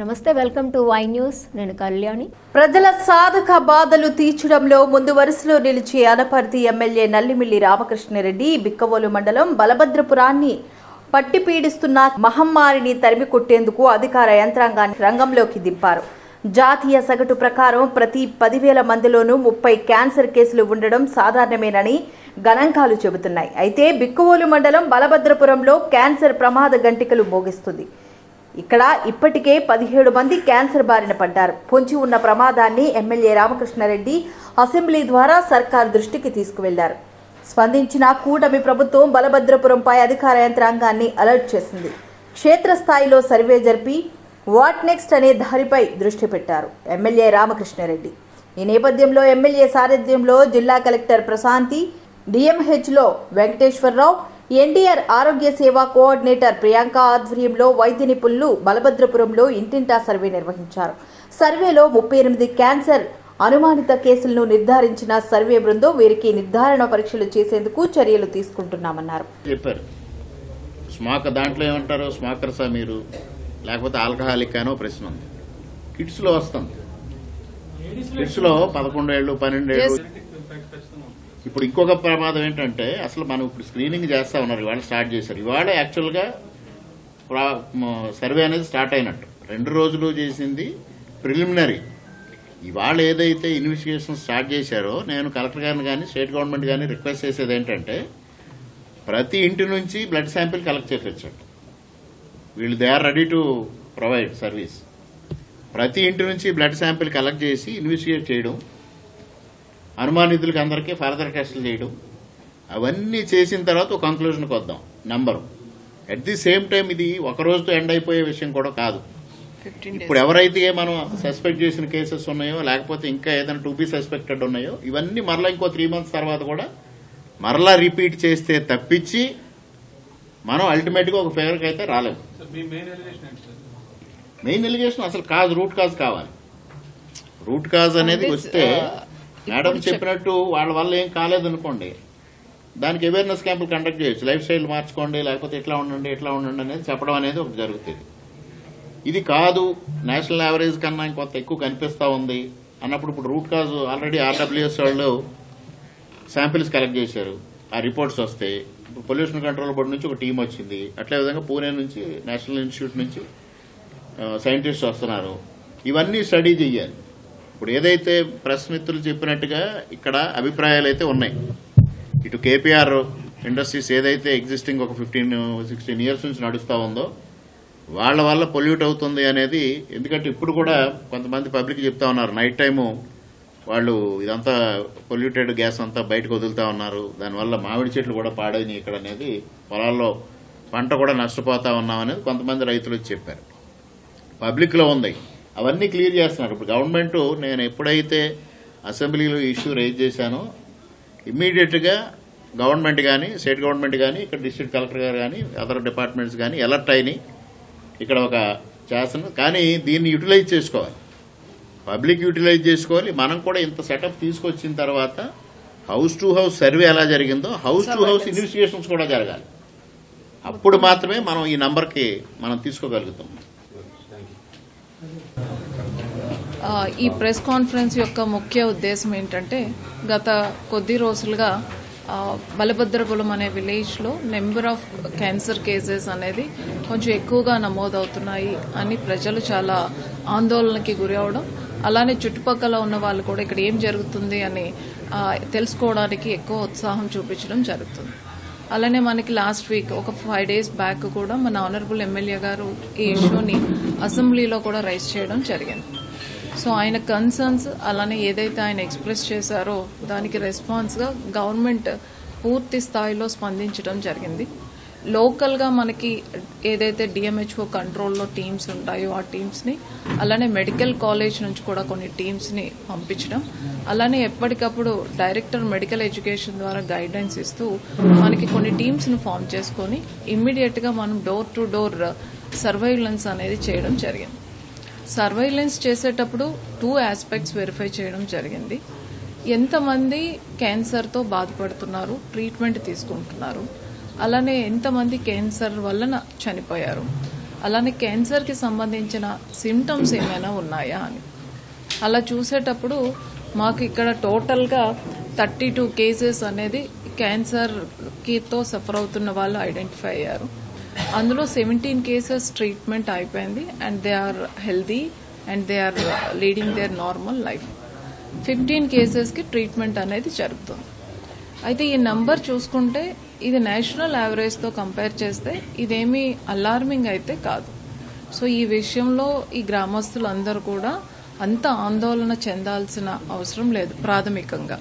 నమస్తే welcome to Y news. నేను కళ్యాణి. ప్రజల సాధక బాధలు తీర్చడంలో ముందు వరుసలో నిలిచే అనపర్తి ఎమ్మెల్యే నల్లిమిల్లి రామకృష్ణారెడ్డి బిక్కవోలు మండలం బలభద్రపురాన్ని పట్టి పీడిస్తున్న మహమ్మారిని తరిమి కొట్టేందుకు అధికార యంత్రాంగాన్ని రంగంలోకి దింపారు. జాతీయ సగటు ప్రకారం ప్రతి పదివేల మందిలోనూ ముప్పై క్యాన్సర్ కేసులు ఉండడం సాధారణమేనని గణాంకాలు చెబుతున్నాయి. అయితే బిక్కవోలు మండలం బలభద్రపురంలో క్యాన్సర్ ప్రమాద గంటికలు మోగిస్తుంది. ఇక్కడ ఇప్పటికే పదిహేడు మంది క్యాన్సర్ బారిన పడ్డారు. పొంచి ఉన్న ప్రమాదాన్ని ఎమ్మెల్యే రామకృష్ణారెడ్డి అసెంబ్లీ ద్వారా సర్కార్ దృష్టికి తీసుకువెళ్ళారు. స్పందించిన కూటమి ప్రభుత్వం బలభద్రపురంపై అధికార యంత్రాంగాన్ని అలర్ట్ చేసింది. క్షేత్రస్థాయిలో సర్వే జరిపి వాట్ నెక్స్ట్ అనే దారిపై దృష్టి పెట్టారు ఎమ్మెల్యే రామకృష్ణారెడ్డి. ఈ నేపథ్యంలో ఎమ్మెల్యే సారథ్యంలో జిల్లా కలెక్టర్ ప్రశాంతి డిఎంహెచ్లో వెంకటేశ్వరరావు ఎన్డీఆర్ ఆరోగ్య సేవా కోఆర్డినేటర్ ప్రియాంక ఆధ్వర్యంలో వైద్య నిపుణులు బలభద్రపురంలో ఇంటింటా సర్వే నిర్వహించారు. సర్వేలో ముప్పై ఎనిమిది క్యాన్సర్ అనుమానిత కేసులను నిర్ధారించిన సర్వే బృందం వీరికి నిర్ధారణ పరీక్షలు చేసేందుకు చర్యలు తీసుకుంటున్నామన్నారు. చెప్పారు. స్మాక్ దాంట్లో ఏమంటారు? స్మాకర్సా మీరు? లేకపోతే ఆల్కహాలిక్ అనో ప్రశ్న ఉంది. కిడ్స్లో వస్తుంది. కిడ్స్లో పన్నెండు ఏళ్ళు ఇప్పుడు ఇంకొక ప్రమాదం ఏంటంటే అసలు మనం ఇప్పుడు స్క్రీనింగ్ చేస్తా ఉన్నారు ఇవాళ స్టార్ట్ చేశారు. ఇవాళ యాక్చువల్గా ప్రా- సర్వే అనేది స్టార్ట్ అయినట్టు. రెండు రోజులు చేసింది ప్రిలిమినరీ ఇవాళ ఏదైతే ఇన్వెస్టిగేషన్ స్టార్ట్ చేశారో నేను కలెక్టర్ గారిని కానీ స్టేట్ గవర్నమెంట్ కానీ రిక్వెస్ట్ చేసేది ఏంటంటే ప్రతి ఇంటి నుంచి బ్లడ్ శాంపిల్ కలెక్ట్ చేపించండి వీళ్ళు they are ready to provide service ప్రతి ఇంటి నుంచి బ్లడ్ శాంపిల్ కలెక్ట్ చేసి ఇన్వెస్టిగేట్ చేయడం అనుమానితులకి అందరికీ ఫర్దర్ టెస్టులు చేయడం. అవన్నీ చేసిన తర్వాత ఒక కంక్లూజన్కి వద్దాం. Number at the same time ఇది ఒక రోజుతో ఎండ్ అయిపోయే విషయం కూడా కాదు. ఇప్పుడు ఎవరైతే మనం సస్పెక్ట్ చేసిన కేసెస్ ఉన్నాయో లేకపోతే ఇంకా ఏదైనా టు బి సస్పెక్టెడ్ ఉన్నాయో ఇవన్నీ మరలా ఇంకో త్రీ మంత్స్ తర్వాత కూడా మరలా రిపీట్ చేస్తే తప్పించి మనం అల్టిమేట్గా ఒక ఫిగర్కి అయితే రాలేము. మెయిన్ ఎలిగేషన్ అసలు కాజ్ రూట్ కాజ్ కావాలి. రూట్ కాజ్ అనేది వస్తే మేడం చెప్పినట్టు వాళ్ళ వల్ల ఏం కాలేదనుకోండి దానికి అవేర్నెస్ క్యాంపులు కండక్ట్ చేయొచ్చు. లైఫ్ స్టైల్ మార్చుకోండి లేకపోతే ఇట్లా ఉండండి ఇట్లా ఉండండి అనేది చెప్పడం అనేది ఒకటి జరుగుతుంది. ఇది కాదు నేషనల్ యావరేజ్ కన్నా ఇంకొంత ఎక్కువ కనిపిస్తా ఉంది అన్నప్పుడు ఇప్పుడు రూట్ కాజ్ ఆల్రెడీ ఆర్డబ్ల్యూఎస్ వాళ్ళు శాంపిల్స్ కలెక్ట్ చేశారు. ఆ రిపోర్ట్స్ వస్తాయి ఇప్పుడు పొల్యూషన్ కంట్రోల్ బోర్డు నుంచి ఒక టీం వచ్చింది. అట్లే విధంగా పూణే నుంచి నేషనల్ ఇన్స్టిట్యూట్ నుంచి సైంటిస్ట్ వస్తున్నారు. ఇవన్నీ స్టడీ చెయ్యాలి ఇప్పుడు ఏదైతే ప్రెస్ మిత్రులు చెప్పినట్టుగా ఇక్కడ అభిప్రాయాలు అయితే ఉన్నాయి. ఇటు కేపీఆర్ ఇండస్ట్రీస్ ఏదైతే ఎగ్జిస్టింగ్ ఒక ఫిఫ్టీన్ సిక్స్టీన్ ఇయర్స్ నుంచి నడుస్తూ ఉందో వాళ్ళ వల్ల పొల్యూట్ అవుతుంది అనేది ఎందుకంటే ఇప్పుడు కూడా కొంతమంది పబ్లిక్ చెప్తా ఉన్నారు. నైట్ టైము వాళ్ళు ఇదంతా పొల్యూటెడ్ గ్యాస్ అంతా బయటకు వదులుతా ఉన్నారు. దానివల్ల మామిడి చెట్లు కూడా పాడైనవి ఇక్కడ అనేది పొలాల్లో పంట కూడా నష్టపోతా ఉన్నాం అనేది కొంతమంది రైతులు చెప్పారు. పబ్లిక్లో ఉంది. అవన్నీ క్లియర్ చేస్తున్నారు. ఇప్పుడు గవర్నమెంట్ నేను ఎప్పుడైతే అసెంబ్లీలో ఇష్యూ రైజ్ చేశానో ఇమ్మీడియట్గా గవర్నమెంట్ కానీ స్టేట్ గవర్నమెంట్ కానీ ఇక్కడ డిస్ట్రిక్ట్ కలెక్టర్ గారు కానీ అదర్ డిపార్ట్మెంట్స్ కానీ అలర్ట్ అయినాయి ఇక్కడ ఒక చేస్తున్నారు. కానీ దీన్ని యూటిలైజ్ చేసుకోవాలి. పబ్లిక్ యూటిలైజ్ చేసుకోవాలి. మనం కూడా ఇంత సెటప్ తీసుకొచ్చిన తర్వాత హౌస్ టు హౌస్ సర్వే ఎలా జరిగిందో హౌస్ టు హౌస్ ఇన్వెస్టిగేషన్స్ కూడా జరగాలి. అప్పుడు మాత్రమే మనం ఈ నంబర్కి మనం తీసుకోగలుగుతాం ఆ, ఈ ప్రెస్ కాన్ఫరెన్స్ యొక్క ముఖ్య ఉద్దేశం ఏంటంటే గత కొద్ది రోజులుగా ఆ, అనే విలేజ్లో నెంబర్ ఆఫ్ క్యాన్సర్ కేసెస్ అనేది కొంచెం ఎక్కువగా నమోదవుతున్నాయి అని ప్రజలు చాలా ఆందోళనకి గురి అవడం అలానే చుట్టుపక్కల ఉన్న వాళ్ళు కూడా ఇక్కడ ఏం జరుగుతుంది అని తెలుసుకోవడానికి ఎక్కువ ఉత్సాహం చూపించడం జరుగుతుంది. అలానే మనకి లాస్ట్ వీక్ ఒక ఫైవ్ డేస్ బ్యాక్ కూడా మన ఆనరబుల్ ఎమ్మెల్యే గారు ఈ ఇష్యూని అసెంబ్లీలో కూడా రైజ్ చేయడం జరిగింది. సో ఆయన కన్సర్న్స్ అలానే ఏదైతే ఆయన ఎక్స్ప్రెస్ చేశారో దానికి రెస్పాన్స్గా గవర్నమెంట్ పూర్తి స్థాయిలో స్పందించడం జరిగింది. లోకల్గా మనకి ఏదైతే డిఎంహెచ్ఓ కంట్రోల్లో టీమ్స్ ఉంటాయో ఆ టీమ్స్ని అలానే మెడికల్ కాలేజ్ నుంచి కూడా కొన్ని టీమ్స్ని పంపించడం. అలానే ఎప్పటికప్పుడు డైరెక్టర్ మెడికల్ ఎడ్యుకేషన్ ద్వారా గైడెన్స్ ఇస్తూ మనకి కొన్ని టీమ్స్ను ఫామ్ చేసుకొని ఇమ్మీడియట్గా మనం డోర్ టు డోర్ సర్వైలెన్స్ అనేది చేయడం జరిగింది. సర్వైలెన్స్ చేసేటప్పుడు టూ ఆస్పెక్ట్స్ వెరిఫై చేయడం జరిగింది. ఎంతమంది క్యాన్సర్తో బాధపడుతున్నారు ట్రీట్మెంట్ తీసుకుంటున్నారు అలానే ఎంతమంది క్యాన్సర్ వలన చనిపోయారు అలానే క్యాన్సర్కి సంబంధించిన సిమ్టమ్స్ ఏమైనా ఉన్నాయా అని. అలా చూసేటప్పుడు మాకు ఇక్కడ టోటల్గా థర్టీ టూ కేసెస్ అనేది క్యాన్సర్కితో సఫర్ అవుతున్న వాళ్ళు ఐడెంటిఫై అయ్యారు. అందులో సెవెంటీన్ కేసెస్ ట్రీట్మెంట్ అయిపోయింది and they are healthy and they are leading their normal life fifteen కేసెస్కి treatment అనేది జరుగుతుంది. అయితే ఈ నంబర్ చూసుకుంటే ఇది నేషనల్ యావరేజ్తో కంపేర్ చేస్తే ఇదేమీ అలార్మింగ్ అయితే కాదు. సో ఈ విషయంలో ఈ గ్రామస్తులందరూ కూడా అంత ఆందోళన చెందాల్సిన అవసరం లేదు ప్రాథమికంగా.